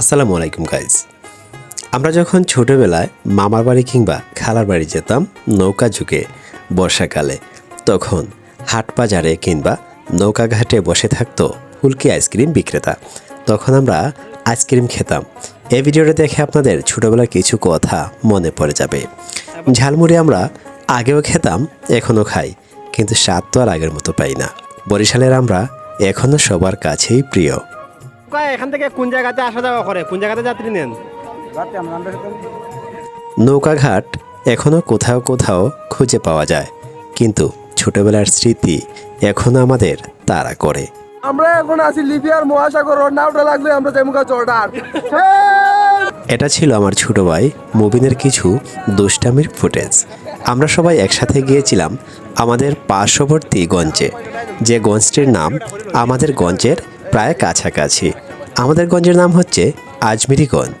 আসসালামু আলাইকুম গাইজ আমরা যখন ছোটোবেলায় মামার বাড়ি কিংবা খালার বাড়ি যেতাম নৌকা ঝুঁকে বর্ষাকালে, তখন হাট বাজারে কিংবা নৌকা ঘাটে বসে থাকতো ফুলকি আইসক্রিম বিক্রেতা। তখন আমরা আইসক্রিম খেতাম। এই ভিডিওটা দেখে আপনাদের ছোটোবেলার কিছু কথা মনে পড়ে যাবে। ঝালমুড়ি আমরা আগেও খেতাম, এখনও খাই, কিন্তু স্বাদ তো আর আগের মতো পাই না। বরিশালের আমরা এখনও সবার কাছেই প্রিয়। এখান থেকে কোন জায়গাতে আসা যাওয়া করে? কোন জায়গাতে যাত্রী নেন? নৌকাঘাট এখনও কোথাও কোথাও খুঁজে পাওয়া যায় কিন্তু ছোটবেলার স্মৃতি এখনও আমাদের তাড়া করে। আমরা এখন আছি লিবিয়ার মহাসাগর ওর নামটা লাগবে আমরা তেমুকা জর্ডান। এটা ছিল আমার ছোট ভাই মুবিনের কিছু দুষ্টামির ফুটেজ। আমরা সবাই একসাথে গিয়েছিলাম আমাদের পার্শ্ববর্তী গঞ্জে। যে গঞ্জটির নাম আমাদের গঞ্জের প্রায় কাছাকাছি। আমাদের গঞ্জের নাম হচ্ছে আজমিরিগঞ্জ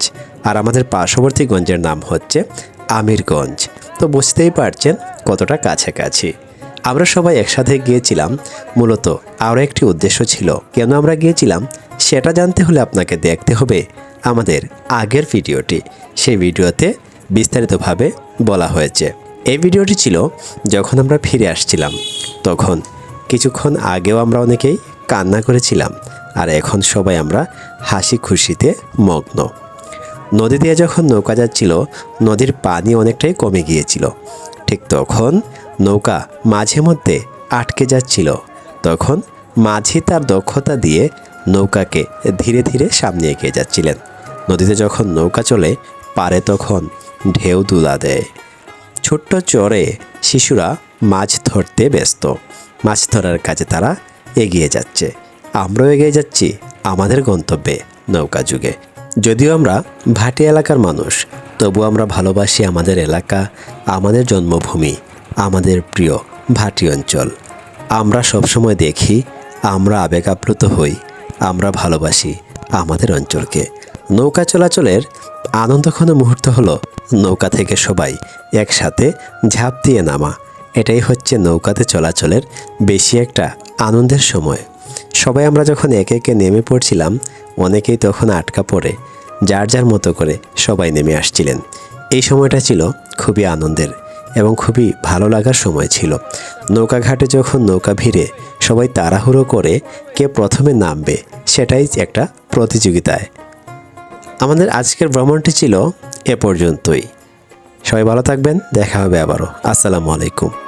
আর আমাদের পার্শ্ববর্তী গঞ্জের নাম হচ্ছে আমিরগঞ্জ। তো বুঝতেই পারছেন কতটা কাছাকাছি। আমরা সবাই একসাথে গিয়েছিলাম, মূলত আরও একটি উদ্দেশ্য ছিল, কেন আমরা গিয়েছিলাম সেটা জানতে হলে আপনাকে দেখতে হবে আমাদের আগের ভিডিওটি। সেই ভিডিওতে বিস্তারিতভাবে বলা হয়েছে। এই ভিডিওটি ছিল যখন আমরা ফিরে আসছিলাম, তখন কিছুক্ষণ আগেও আমরা অনেকেই কান্না করেছিলাম। আর এখন সবাই আমরা হাসি খুশিতে মগ্ন। নদী দিয়ে যখন নৌকা যাচ্ছিল, নদীর পানি অনেকটাই কমে গিয়েছিল। ঠিক তখন নৌকা মাঝে মধ্যে আটকে যাচ্ছিল। তখন মাঝি তার দক্ষতা দিয়ে নৌকাকে ধীরে ধীরে সামনে এগিয়ে যাচ্ছিলেন। নদীতে যখন নৌকা চলে, পারে তখন ঢেউ দুলা দেয়। ছোট্ট চরে শিশুরা মাছ ধরতে ব্যস্ত। মাছ ধরার কাজে তারা এগিয়ে যাচ্ছে। আমরাও এগিয়ে যাচ্ছি আমাদের গন্তব্যে নৌকা যুগে। যদিও আমরা ভাটি এলাকার মানুষ তবু আমরা ভালোবাসি আমাদের এলাকা, আমাদের জন্মভূমি, আমাদের প্রিয় ভাটি অঞ্চল। আমরা সবসময় দেখি, আমরা আবেগ আপ্লুত হই, আমরা ভালোবাসি আমাদের অঞ্চলকে। নৌকা চলাচলের আনন্দঘন মুহূর্ত হলো নৌকা থেকে সবাই একসাথে ঝাঁপ দিয়ে নামা। এটাই হচ্ছে নৌকাতে চলাচলের বেশি একটা আনন্দের সময়। সবাই আমরা যখন একে একে নেমে পড়ছিলাম, অনেকেই তখন আটকা পড়ে, যার যার মতো করে সবাই নেমে আসছিলেন। এই সময়টা ছিল খুবই আনন্দের এবং খুবই ভালো লাগার সময় ছিল। নৌকা ঘাটে যখন নৌকা ভিড়ে সবাই তাড়াহুড়ো করে কে প্রথমে নামবে সেটাই একটা প্রতিযোগিতায়। আমাদের আজকের ভ্রমণটি ছিল এ পর্যন্তই। সবাই ভালো থাকবেন, দেখা হবে আবারও। আসসালামু আলাইকুম।